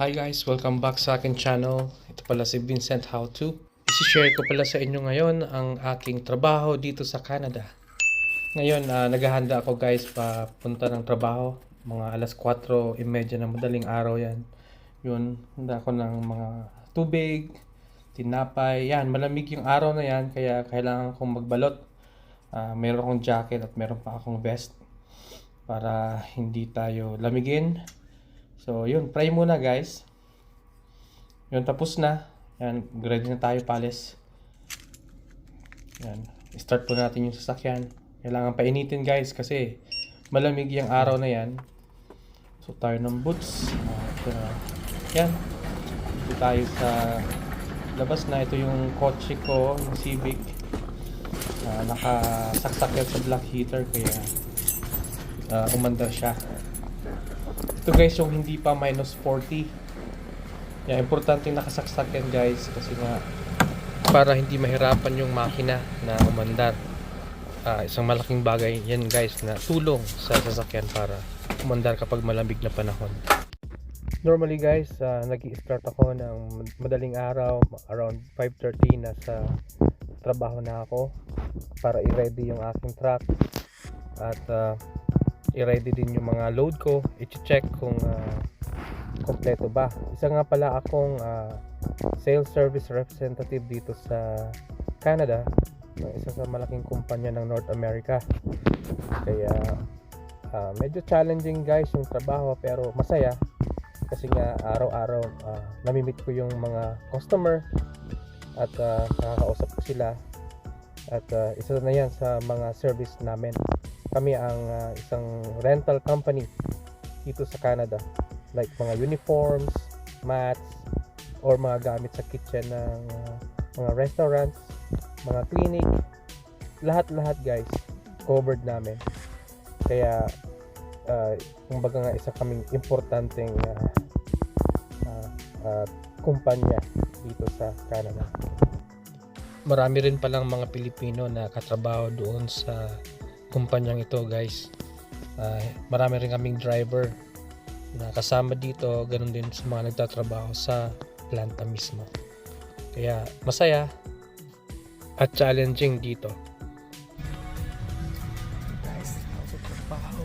Hi guys, welcome back sa akin channel. Ito pala si Vincent How To. Isi-share ko pala sa inyo ngayon ang aking trabaho dito sa Canada. Ngayon, ah, naghahanda ako guys pa punta ng trabaho. Mga alas 4.30 na madaling araw yan. Yun, handa ako ng mga tubig, tinapay. Yan, malamig yung araw na yan kaya kailangan kong magbalot. Ah, meron akong jacket at meron pa akong vest para hindi tayo lamigin. So, yun, pray muna guys. Yun, tapos na. Yan, ready na tayo palis. Yan, start po natin yung sasakyan. Kailangan painitin guys kasi malamig yung araw na yan. So, tayo ng boots. At, uh, yan. Dito tayo sa labas na. Ito yung kotse ko, yung Civic. Uh, nakasaksak yan sa black heater kaya uh, umandar siya. Ito guys yung hindi pa minus 40. Yeah, importante yung nakasaksak yan guys kasi nga para hindi mahirapan yung makina na umandar. Ah, isang malaking bagay yan guys na tulong sa sasakyan para umandar kapag malamig na panahon. Normally guys, uh, nag-i-start ako ng madaling araw around 5.30 na sa trabaho na ako para i-ready yung aking truck at ah, i-ready din yung mga load ko, i-check kung ah, kompleto ba. Isa nga pala akong ah, sales service representative dito sa Canada, ng isa sa malaking kumpanya ng North America. Kaya ah, medyo challenging guys yung trabaho pero masaya. Kasi nga araw-araw ah, namimit ko yung mga customer at ah, nakakausap ko sila. At ah, isa na yan sa mga service namin kami ang ah, isang rental company dito sa Canada. Like mga uniforms, mats or mga gamit sa kitchen ng ah, mga restaurants, mga clinic. Lahat-lahat guys covered namin. Kaya uh, kumbaga nga isa kaming importanteng ah, ah, ah, kumpanya dito sa Canada. Marami rin palang mga Pilipino na katrabaho doon sa kumpanyang ito guys. Ah, marami rin kaming driver na kasama dito. Ganun din sa mga nagtatrabaho sa planta mismo. Kaya masaya at challenging dito. Guys sa trabaho.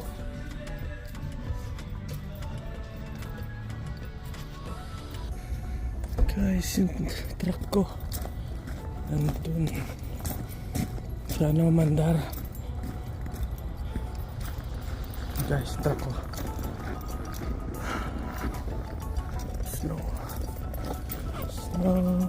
Guys yung truck ko. Nandun. Sana umandar guys truck ko slow slow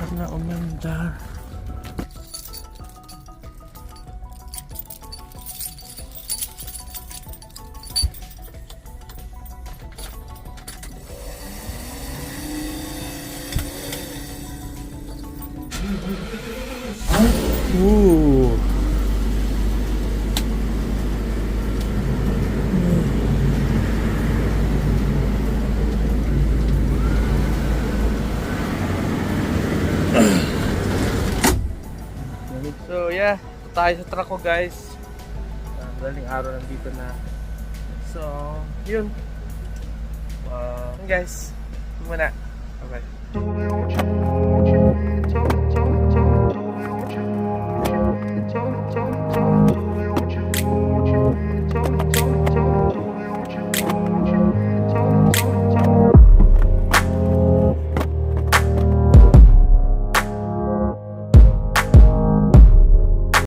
sana umandar Ooh. So yeah, tayo sa truck ko guys. Uh, daling araw nandito na. So, yun. Uh, guys. Muna. Okay. don't.